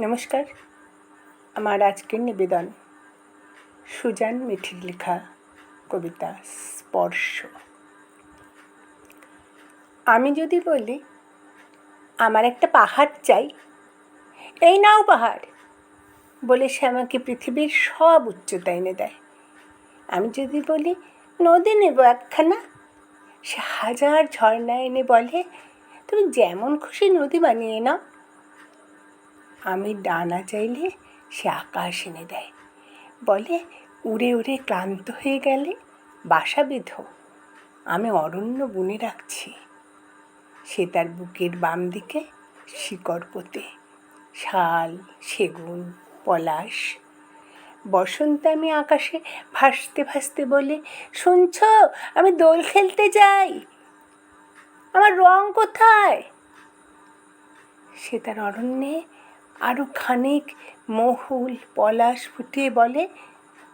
নমস্কার। আমার আজকের নিবেদন, সুজান মিঠির লেখা কবিতা স্পর্শ। আমি যদি বলি, আমার একটা পাহাড় চাই। এই নাও পাহাড়, বলে সে আমাকে পৃথিবীর সব উচ্চতা এনে দেয়। আমি যদি বলি, নদী নেব একখানা? সে হাজার ঝর্ণা এনে বলে, তুমি যেমন খুশি নদী বানিয়ে নাও। আমি ডানা চাইলে সে আকাশ এনে দেয়। বলে, উড়ে উড়ে ক্লান্ত হয়ে গেলে বাসা বেঁধো। আমি অরণ্য বুনে রাখছি। সে তার বুকের বাম দিকে শিকড় পোতে। শাল, সেগুন, পলাশ। বসন্তে আমি আকাশে ভাসতে ভাসতে বলে, শুনছ, আমি দোল খেলতে যাই। আমার রং কোথায়? সে তার অরণ্যে আরও খানিক মহুল, পলাশ ফুটিয়ে বলে,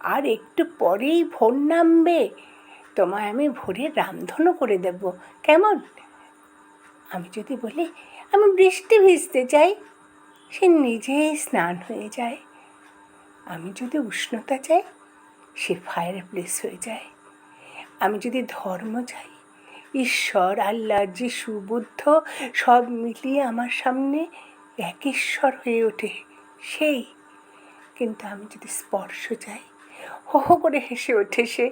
আর একটু পরেই ভোর নামবে। তোমায় আমি ভোরে রামধনু করে দেব। কেমন? আমি যদি বলি, আমি বৃষ্টি ভিজতে চাই, সে নিজেই স্নান হয়ে যায়। আমি যদি উষ্ণতা চাই, সে ফায়ার প্লেস হয়ে যায়। আমি যদি ধর্ম চাই, ঈশ্বর, আল্লাহ, যিশু, বুদ্ধ, সব মিলিয়ে আমার সামনে এক ঈশ্বর হয়ে ওঠে সেই। কিন্তু আমি যদি স্পর্শ চাই হো হো করে হেসে ওঠে সে।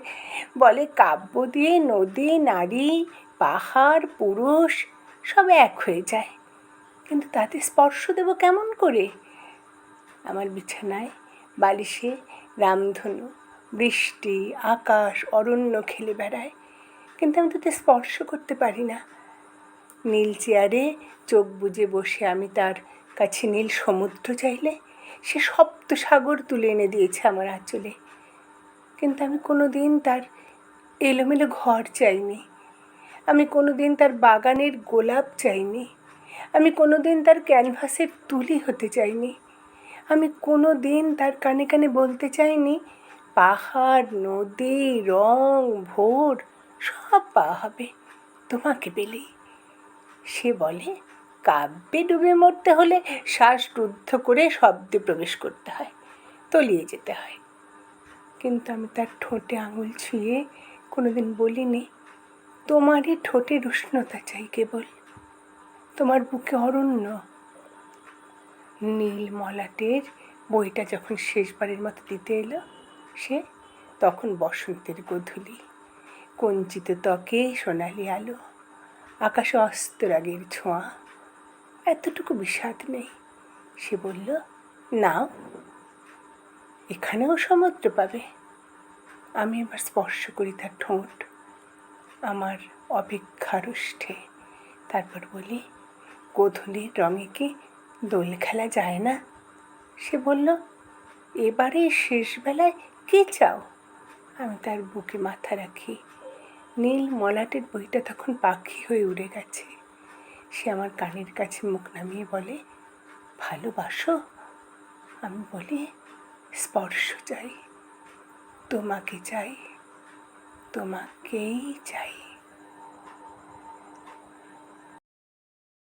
বলে, কাব্য দিয়ে নদী, নারী, পাহাড়, পুরুষ, সব এক হয়ে যায়। কিন্তু তাতে স্পর্শ দেব কেমন করে? আমার বিছানায় বালিশে রামধনু, বৃষ্টি, আকাশ, অরণ্য খেলে বেড়ায়। কিন্তু আমি তাতে স্পর্শ করতে পারি না। নীল চেয়ারে চোখ বুজে বসে আমি তার কাছে নীল সমুদ্র চাইলে, সে সপ্ত সাগর তুলে এনে দিয়েছে আমার আঁচলে। কিন্তু আমি কোনো দিন তার এলোমেলো ঘর চাইনি। আমি কোনো দিন তার বাগানের গোলাপ চাইনি। আমি কোনো দিন তার ক্যানভাসের তুলি হতে চাইনি। আমি কোনো দিন তার কানে কানে বলতে চাইনি, পাহাড়, নদী, রং, ভোর, সব পাওয়া হবে তোমাকে পেলেই। সে বলে, কাব্যে ডুবে মরতে হলে শ্বাস রুদ্ধ করে শব্দে প্রবেশ করতে হয়, তলিয়ে যেতে হয়। কিন্তু আমি তার ঠোঁটে আঙুল ছুঁয়ে কোনোদিন বলিনি, তোমারই ঠোঁটের উষ্ণতা চাই কেবল, তোমার বুকে অরণ্য। নীল মলাটের বইটা যখন শেষবারের মতো দিতে এলো, সে তখন বসন্তের গোধূলি, কঞ্চিত ত্বকে সোনালি আলো। আকাশে অস্ত রাগের ছোঁয়া। এতটুকু বিষাদ নেই। সে বলল, নাও, এখানেও সমুদ্র পাবে। আমি এবার স্পর্শ করি তার ঠোঁট। আমার অপেক্ষারুষ্ঠে তারপর বলি, গোধূলির রঙে কি দোল খেলা যায় না? সে বলল এবারে শেষবেলায় কে চাও? আমি তার বুকে মাথা রাখি। নীল মলাটের বইটা তখন পাখি হয়ে উড়ে গেছে। সে আমার কানের কাছে মুখ নামিয়ে বলে, ভালোবাসো? আমি বলি, স্পর্শ চাই। তোমাকে চাই, তোমাকেই চাই।